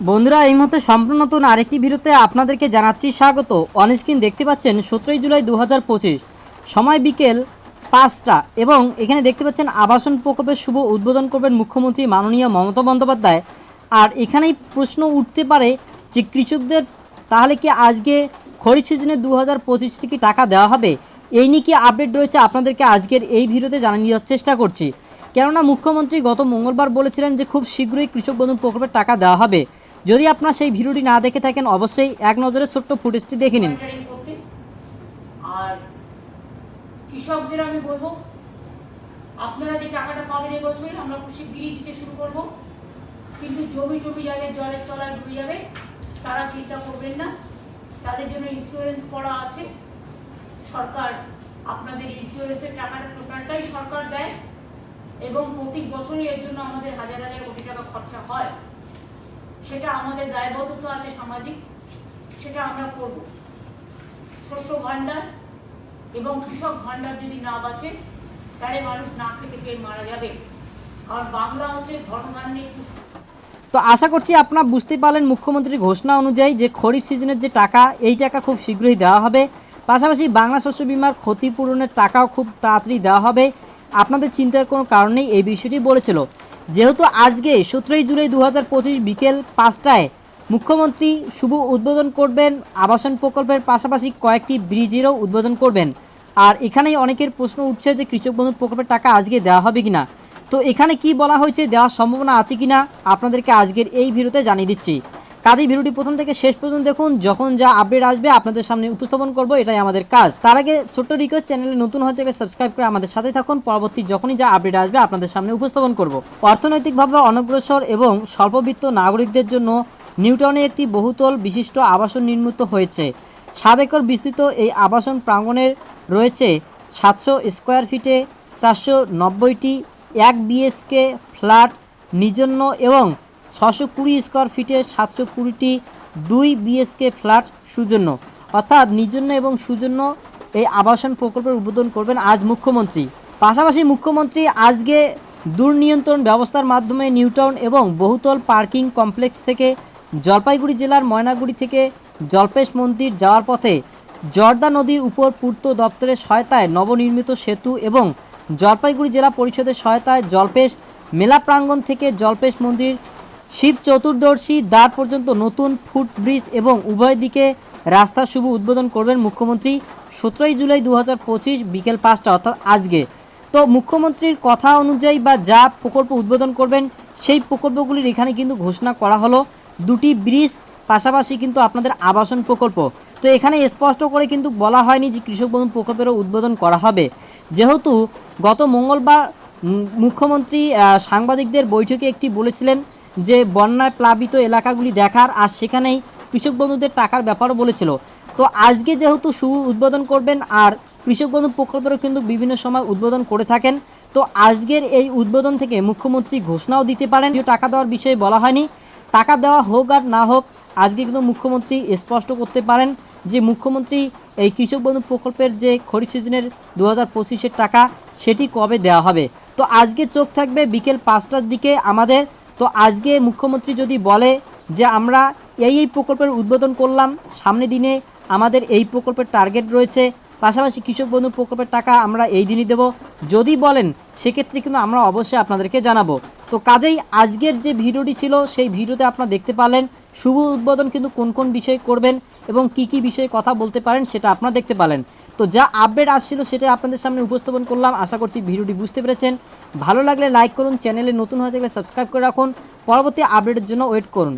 বন্ধুরা, এই মুহূর্তে সম্পূর্ণ নতুন আরেকটি ভিডিওতে আপনাদেরকে জানাচ্ছি স্বাগত। অনস্ক্রিন দেখতে পাচ্ছেন সতেরোই জুলাই দু হাজার পঁচিশ, সময় বিকেল পাঁচটা এবং এখানে দেখতে পাচ্ছেন আবাসন প্রকল্পের শুভ উদ্বোধন করবেন মুখ্যমন্ত্রী মাননীয় মমতা বন্দ্যোপাধ্যায়। আর এখানেই প্রশ্ন উঠতে পারে যে কৃষকদের তাহলে কি আজকে খরিফ সিজনে দু হাজার পঁচিশ থেকে টাকা দেওয়া হবে? এই নিয়ে কি আপডেট রয়েছে আপনাদেরকে আজকের এই ভিডিওতে জানিয়ে দেওয়ার চেষ্টা করছি। কেননা মুখ্যমন্ত্রী গত মঙ্গলবার বলেছিলেন যে খুব শীঘ্রই কৃষক বন্ধু প্রকল্পের টাকা দেওয়া হবে। যদি আপনারা সেই ভিডিওটি না দেখে থাকেন, অবশ্যই এক নজরে ছোট্ট ফুটেজটি দেখে নিন। আর কৃষকদের আমি বলব, আপনারা যে টাকাটা পাবেন এবছর আমরা খুব শিগগিরই দিতে শুরু করব। কিন্তু জমি টমি যাদের জলের তলায় ডুবে যাবে, তারা চিন্তা করবেন না। তাদের জন্য ইন্স্যুরেন্স করা আছে। সরকার আপনাদের ইন্স্যুরেন্সের টাকাটা টোটালটাই সরকার দেয়। এবং প্রতি বছরই এর জন্য আমাদের হাজার হাজার কোটি টাকা খরচা হয়। সেটা আমাদের দায়বদ্ধতা আছে সামাজিক, সেটা আমরা করব। শস্য ভাণ্ডার এবং কৃষক ভাণ্ডার যদি না বাঁচে, তাহলে মানুষ না খেতে পেয়ে মারা যাবে। কারণ বাংলা হচ্ছে ধর্মান্বিক তো আশা করছি আপনারা বুঝতে পারলেন মুখ্যমন্ত্রীর ঘোষণা অনুযায়ী যে খরিফ সিজনের যে টাকা, এই টাকা খুব শীঘ্রই দেওয়া হবে। পাশাপাশি বাংলা শস্য বিমার ক্ষতিপূরণের টাকাও খুব তাড়াতাড়ি দেওয়া হবে। আপনাদের চিন্তার কোনো কারণেই এই বিষয়টি বলেছিল। যেহেতু আজকে সতেরোই জুলাই দু হাজার পঁচিশ বিকেল পাঁচটায় মুখ্যমন্ত্রী শুভ উদ্বোধন করবেন, আবাসন প্রকল্পের পাশাপাশি কয়েকটি ব্রিজেরও উদ্বোধন করবেন। আর এখানেই অনেকের প্রশ্ন উঠছে যে কৃষক বন্ধু প্রকল্পের টাকা আজকে দেওয়া হবে কিনা। তো এখানে কি বলা হয়েছে, দেওয়ার সম্ভাবনা আছে কিনা, আপনাদেরকে আজকের এই ভিডিওতে জানিয়ে দিচ্ছি। কাজেই ভিডিওটি প্রথম থেকে শেষ পর্যন্ত দেখুন। যখন যা আপডেট আসবে, আপনাদের সামনে উপস্থাপন করব, এটাই আমাদের কাজ। তার আগে ছোট্ট রিকোয়েস্ট চ্যানেলে নতুন হয়ে থাকলে সাবস্ক্রাইব করে আমাদের সাথে থাকুন। পরবর্তী যখনই যা আপডেট আসবে, আপনাদের সামনে উপস্থাপন করব। অর্থনৈতিকভাবে অনগ্রসর এবং স্বল্পবিত্ত নাগরিকদের জন্য নিউটাউনে একটি বহুতল বিশিষ্ট আবাসন নির্মিত হয়েছে। সাত একর বিস্তৃত এই আবাসন প্রাঙ্গণের রয়েছে সাতশো স্কোয়ার ফিটে চারশো নব্বইটি এক বিএসকে ফ্ল্যাট নিজন্য এবং ছশো কুড়ি স্কোয়ার ফিটে সাতশো কুড়িটি দুই বিএসকে ফ্ল্যাট সুজন্য। অর্থাৎ নিজন্য এবং সুজন্য এই আবাসন প্রকল্পের উদ্বোধন করবেন আজ মুখ্যমন্ত্রী। পাশাপাশি মুখ্যমন্ত্রী আজকে দুর্নিয়ন্ত্রণ ব্যবস্থার মাধ্যমে নিউটাউন এবং বহুতল পার্কিং কমপ্লেক্স থেকে জলপাইগুড়ি জেলার ময়নাগুড়ি থেকে জলপেশ মন্দির যাওয়ার পথে জর্দা নদীর উপর পূর্ত দপ্তরের সহায়তায় নবনির্মিত সেতু এবং জলপাইগুড়ি জেলা পরিষদের সহায়তায় জলপেশ মেলা প্রাঙ্গণ থেকে জলপেশ মন্দির শিব চতুর্দশী দ্বার পর্যন্ত নতুন ফুট ব্রিজ এবং উভয় দিকে রাস্তার শুভ উদ্বোধন করবেন মুখ্যমন্ত্রী সতেরোই জুলাই দু হাজার পঁচিশ বিকেল পাঁচটা, অর্থাৎ আজকে। তো মুখ্যমন্ত্রীর কথা অনুযায়ী বা যা প্রকল্প উদ্বোধন করবেন, সেই প্রকল্পগুলির এখানে কিন্তু ঘোষণা করা হলো। দুটি ব্রিজ, পাশাপাশি কিন্তু আপনাদের আবাসন প্রকল্প। তো এখানে স্পষ্ট করে কিন্তু বলা হয়নি যে কৃষক বন্ধু প্রকল্পেরও উদ্বোধন করা হবে। যেহেতু গত মঙ্গলবার মুখ্যমন্ত্রী সাংবাদিকদের বৈঠকে একটি বলেছিলেন যে বন্যায় প্লাবিত এলাকাগুলি দেখার আর সেখানেই কৃষক বন্ধুদের টাকার ব্যাপারও বলেছিল। তো আজকে যেহেতু শুভ উদ্বোধন করবেন আর কৃষক বন্ধু প্রকল্পেরও কিন্তু বিভিন্ন সময় উদ্বোধন করে থাকেন, তো আজকের এই উদ্বোধন থেকে মুখ্যমন্ত্রী ঘোষণাও দিতে পারেন। যে টাকা দেওয়ার বিষয়ে বলা হয়নি। টাকা দেওয়া হোক আর না হোক, আজকে কিন্তু মুখ্যমন্ত্রী স্পষ্ট করতে পারেন যে মুখ্যমন্ত্রী এই কৃষক বন্ধু প্রকল্পের যে খরিফ সিজনের দু হাজার টাকা, সেটি কবে দেওয়া হবে। তো আজকে চোখ থাকবে বিকেল পাঁচটার দিকে আমাদের তো আজকে মুখ্যমন্ত্রী যদি বলে যে আমরা এই এই প্রকল্পের উদ্বোধন করলাম, সামনে দিনে আমাদের এই প্রকল্পের টার্গেট রয়েছে, পাশাপাশি কৃষক বন্ধু প্রকল্পের টাকা আমরা এই দিনই দেব। যদি বলেন, সেক্ষেত্রে কিন্তু আমরা অবশ্যই আপনাদেরকে জানাব। তো কাজেই আজকের যে ভিডিওটি ছিল, সেই ভিডিওতে আপনারা দেখতে পারলেন শুভ উদ্বোধন কিন্তু কোন কোন বিষয়ে করবেন এবং কি কি বিষয়ে কথা বলতে পারেন সেটা আপনারা দেখতে পারলেন। তো যা আপডেট আসছিল সেটা আপনাদের সামনে উপস্থাপন করলাম। আশা করছি ভিডিওটি বুঝতে পেরেছেন। ভালো লাগলে লাইক করুন চ্যানেলে নতুন হয়ে থাকলে সাবস্ক্রাইব করে রাখুন। পরবর্তী আপডেটের জন্য ওয়েট করুন।